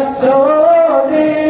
Sorry.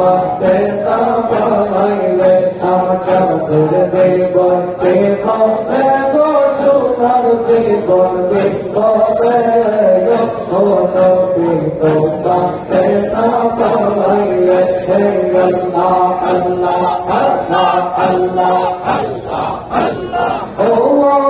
বলতে বলে আমার সাধুর জীবন বলে গো সোনার জীবন বলে গো নবী বলতে বলে হে আল্লাহ আল্লাহ আল্লাহ আল্লাহ আল্লাহ আল্লাহ ও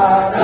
Bye.